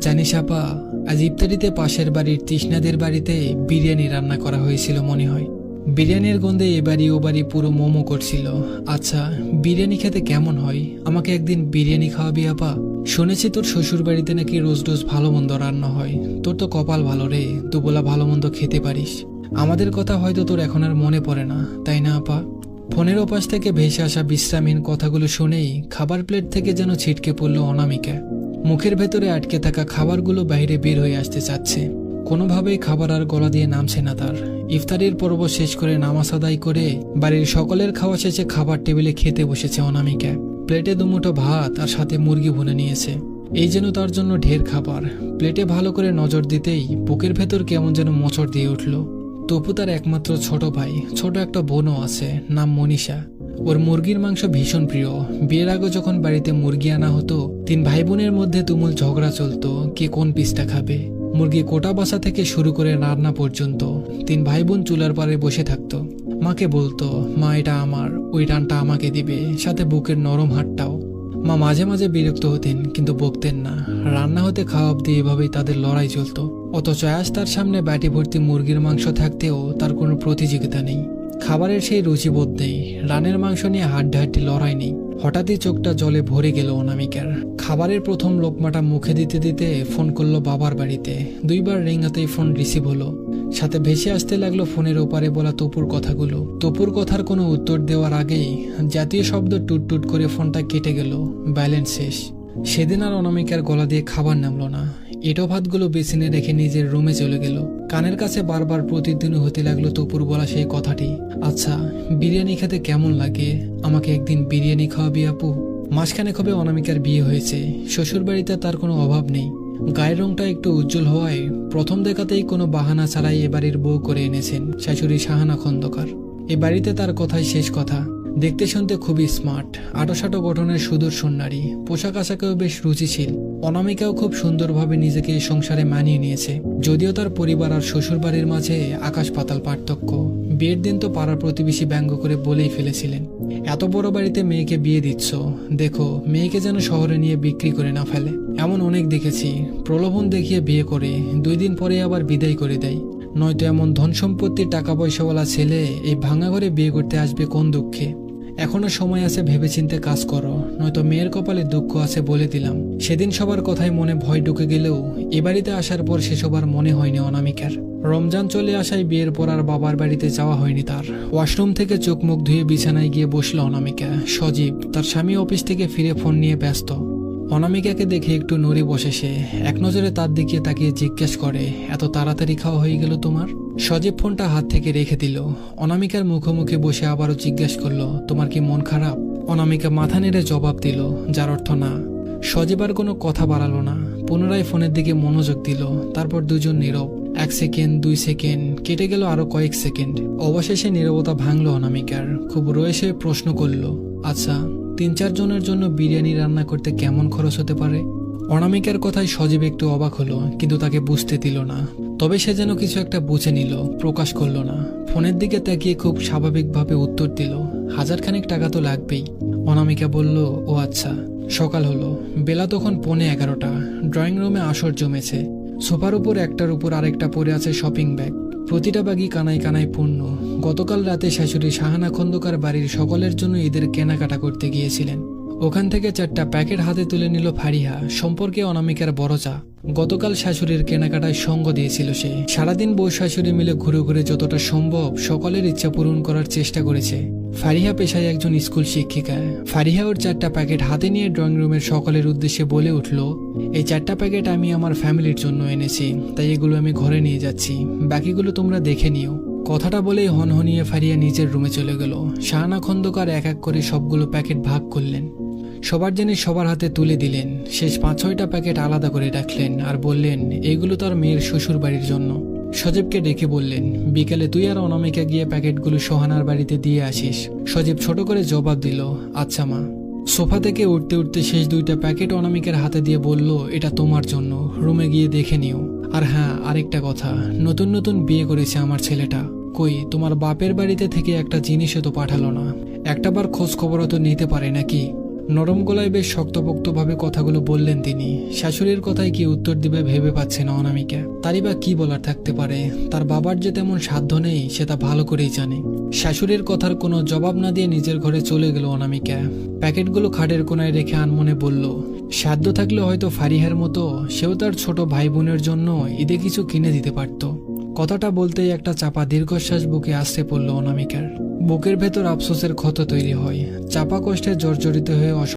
জানিস আপা আজ ইফতারিতে পাশের বাড়ির তৃষ্ণাদের বাড়িতে বিরিয়ানি রান্না করা হয়েছিল মনে হয়। বিরিয়ানির গন্ধে এ বাড়ি ও বাড়ি পুরো মোমো করছিল। আচ্ছা বিরিয়ানি খেতে কেমন হয়? আমাকে একদিন বিরিয়ানি খাওয়াবি আপা। শুনেছি তোর শ্বশুর বাড়িতে নাকি রোজ রোজ ভালো মন্দ রান্না হয়। তোর তো কপাল ভালো রে, দুবেলা ভালো মন্দ খেতে পারিস। আমাদের কথা হয়তো তোর এখন আর মনে পড়ে না, তাই না আপা? ফোনের ওপাশ থেকে ভেসে আসা বিশ্রামহীন কথাগুলো শুনেই খাবার প্লেট থেকে যেন ছিটকে পড়ল অনামিকা। মুখের ভেতরে আটকে থাকা খাবারগুলো বাইরে বের হয়ে আসতে চাচ্ছে। কোনোভাবেই খাবার আর গলা দিয়ে নামছে না তার। ইফতারির পর্ব শেষ করে নামাজ আদায় করে বাড়ির সকলের খাওয়া শেষে খাবার টেবিলে খেতে বসেছে অনামিকা। প্লেটে দুমুঠো ভাত আর সাথে মুরগি ভুনে নিয়েছে। এই যেন তার জন্য ঢের খাবার। প্লেটে ভালো করে নজর দিতেই বুকের ভেতর কেমন যেন মোচড় দিয়ে উঠল। তপু তার একমাত্র ছোট ভাই, ছোট একটা বোনও আছে, নাম মনীষা। ওর মুরগির মাংস ভীষণ প্রিয়। বিয়ের আগে যখন বাড়িতে মুরগি আনা হতো, তিন ভাই বোনের মধ্যে তুমুল ঝগড়া চলতো কে কোন পিসটা খাবে। মুরগি কোটা বাসা থেকে শুরু করে রান্না পর্যন্ত তিন ভাই বোন চুলার পারে বসে থাকতো। মাকে বলতো, মা, এটা আমার, ওই রানটা আমাকে দিবে, সাথে বুকের নরম হাটটাও মা মাঝে মাঝে বিরক্ত হতেন, কিন্তু বকতেন না। রান্না হতে খাওয়া অব্দি এভাবেই তাদের লড়াই চলতো। অথচ আজ তার সামনে ব্যাটি ভর্তি মুরগির মাংস থাকতেও তার কোনো প্রতিযোগিতা নেই। খাবারের সেই রুচিবোধ নেই রানের মাংস নিয়ে হাড্ডাহাড্ডি লড়াই নেই। হঠাৎই চোখটা জলে ভরে গেল অনামিকার। খাবারের প্রথম লোকমাটা মুখে দিতে দিতে ফোন করল বাবার বাড়িতে। দুইবার রিংহাতেই ফোন রিসিভ হলো। সাথে ভেসে আসতে লাগল ফোনের ওপারে বলা তপুর কথাগুলো। তপুর কথার কোনো উত্তর দেওয়ার আগেই জাতীয় শব্দ টুট করে ফোনটা কেটে গেল। ব্যালেন্স শেষ। সেদিন আর অনামিকার গলা দিয়ে খাবার নামলো না। এটো ভাতগুলো বেসিনে রেখে নিজের রুমে চলে গেল। কানের কাছে বারবার প্রতিদিন হতে লাগল তপুর বলা সেই কথাটি। আচ্ছা বিরিয়ানি খেতে কেমন লাগে? আমাকে একদিন বিরিয়ানি খাওয়াবি আপু? মাঝখানে কবে অনামিকার বিয়ে হয়েছে। শ্বশুর বাড়িতে তার কোনো অভাব নেই। গায়ের রংটা একটু উজ্জ্বল হওয়ায় প্রথম দেখাতেই কোনো বাহানা ছাড়াই এ বাড়ির বউ করে এনেছেন শাশুড়ি সাহানা খন্দকার। এ বাড়িতে তার কথাই শেষ কথা। দেখতে শুনতে খুবই স্মার্ট আটোসাটো গঠনের সুদর্শন নারী পোশাক আশাকেও বেশ রুচিশীল, অনামিকাও খুব সুন্দরভাবে নিজেকে সংসারে মানিয়ে নিয়েছে, যদিও তার পরিবার আর শ্বশুর বাড়ির মাঝে আকাশ পাতাল পার্থক্য। বিয়ের দিন তো পাড়ার প্রতিবেশী ব্যঙ্গ করে বলেই ফেলেছিলেন, এত বড় বাড়িতে মেয়েকে বিয়ে দিচ্ছ? দেখো, মেয়েকে যেন শহরে নিয়ে বিক্রি করে না ফেলে। এমন অনেক দেখেছি, প্রলোভন দেখিয়ে বিয়ে করে, দুই দিন পরে আবার বিদায় করে দেয়। নয়তো এমন ধন সম্পত্তির টাকা পয়সাওয়ালা ছেলে এই ভাঙা ঘরে বিয়ে করতে আসবে কোন দুঃখে? এখনও সময় আছে ভেবেচিন্তে কাজ করো, নয়তো মেয়ের কপালে দুঃখ আছে বলে দিলাম। সেদিন সবার কথায় মনে ভয় ঢুকে গেলেও এ বাড়িতে আসার পর সে সবার মনে হয়নি অনামিকার। রমজান চলে আসায় বিয়ের পর আর বাবার বাড়িতে যাওয়া হয়নি তার। ওয়াশরুম থেকে চোখ মুখ ধুয়ে বিছানায় গিয়ে বসল অনামিকা। সজীব, তার স্বামী অফিস থেকে ফিরে ফোন নিয়ে ব্যস্ত। অনামিকাকে দেখে একটু নড়ে বসে সে। এক নজরে তার দিকে তাকিয়ে জিজ্ঞেস করে, এত তাড়াতাড়ি খাওয়া হয়ে গেল তোমার? সজীব ফোনটা হাত থেকে রেখে দিল। অনামিকার মুখোমুখি বসে আবারও জিজ্ঞেস করল, তোমার কি মন খারাপ? অনামিকা মাথা নেড়ে জবাব দিল, যার অর্থ না। সজীব আর কোনো কথা বাড়ালো না। পুনরায় ফোনের দিকে মনোযোগ দিল, তারপর দুজন নীরব। এক সেকেন্ড, দুই সেকেন্ড, কেটে গেল আরও কয়েক সেকেন্ড। অবশেষে নীরবতা ভাঙল অনামিকার। খুব রয়েছে প্রশ্ন করল আচ্ছা তিন চার জনের জন্য বিরিয়ানি রান্না করতে কেমন খরচ হতে পারে? অনামিকার কথায় সজীব একটু অবাক হলো, কিন্তু তাকে বুঝতে দিল না। তবে সে যেন কিছু একটা বুঝে নিল, প্রকাশ করল না। ফোনের দিকে তাকিয়ে খুব স্বাভাবিকভাবে উত্তর দিল, হাজারখানেক টাকা তো লাগবেই। অনামিকা বলল, ও আচ্ছা। সকাল হলো, বেলা তখন পৌনে এগারোটা, ড্রয়িং রুমে আসর জমেছে। সোফার উপর একটার উপর আরেকটা পড়ে আছে শপিং ব্যাগ। প্রতিটা ব্যাগই কানায় কানায় পূর্ণ। গতকাল রাতে শাশুড়ি শাহানা খন্দকার বাড়ির সকলের জন্য ঈদের কেনাকাটা করতে গিয়েছিলেন। ওখান থেকে চারটা প্যাকেট হাতে তুলে নিল ফারিহা, সম্পর্কে অনামিকার বড় চা। গতকাল শাশুড়ির কেনাকাটায় সঙ্গ দিয়েছিল সে। সারাদিন বউ শাশুড়ি মিলে ঘুরে ঘুরে যতটা সম্ভব সকলের ইচ্ছা পূরণ করার চেষ্টা করেছে। ফারিহা পেশায় একজন স্কুল শিক্ষিকা। ফারিহা ওর চারটা প্যাকেট হাতে নিয়ে ড্রয়িং রুমের সকলের উদ্দেশ্যে বলে উঠল এই চারটা প্যাকেট আমি আমার ফ্যামিলির জন্য এনেছি, তাই এগুলো আমি ঘরে নিয়ে যাচ্ছি। বাকিগুলো তোমরা দেখে নিও। কথাটা বলেই হনহনিয়ে ফারিয়া নিজের রুমে চলে গেল। শাহানা খন্দকার এক এক করে সবগুলো প্যাকেট ভাগ করলেন। সবার জিনিস সবার হাতে তুলে দিলেন। শেষ পাঁচ ছয়টা প্যাকেট আলাদা করে রাখলেন আর বললেন এইগুলো তার মেয়ের শ্বশুর বাড়ির জন্য। সজীবকে ডেকে বললেন, বিকেলে তুই আর অনামিকা গিয়ে প্যাকেটগুলো সোহানার বাড়িতে দিয়ে আসিস। সজীব ছোট করে জবাব দিল আচ্ছা মা। সোফা থেকে উঠতে উঠতে শেষ দুইটা প্যাকেট অনামিকের হাতে দিয়ে বলল, এটা তোমার জন্য। রুমে গিয়ে দেখে নিও। আর হ্যাঁ আরেকটা কথা, নতুন নতুন বিয়ে করেছে আমার ছেলেটা। কই, তোমার বাপের বাড়িতে থেকে একটা জিনিসও তো পাঠালো না। একটাবার খোঁজ খবরও তো নিতে পারে নাকি? নরম গলায় বেশ শক্তপোক্তভাবে কথাগুলো বললেন তিনি। শাশুড়ির কথায় কি উত্তর দিবে ভেবে পাচ্ছে না অনামিকা। তারই বা কি বলার থাকতে পারে? তার বাবার যে তেমন সাধ্য নেই, সে তা ভালো করেই জানে। শাশুড়ির কথার কোনো জবাব না দিয়ে নিজের ঘরে চলে গেল অনামিকা। প্যাকেটগুলো খাটের কোনায় রেখে আনমনে বলল, সাধ্য থাকলে হয়তো ফারিহার মতো সেও তার ছোট ভাই বোনের জন্য ঈদে কিছু কিনে দিতে পারত। কথাটা বলতেই একটা চাপা দীর্ঘশ্বাস বুকে আসতে পড়ল অনামিকার। বুকের ভেতর আফসোসের ক্ষত তৈরি হয়। চাপা কষ্টে জর্জরিত হয়ে অস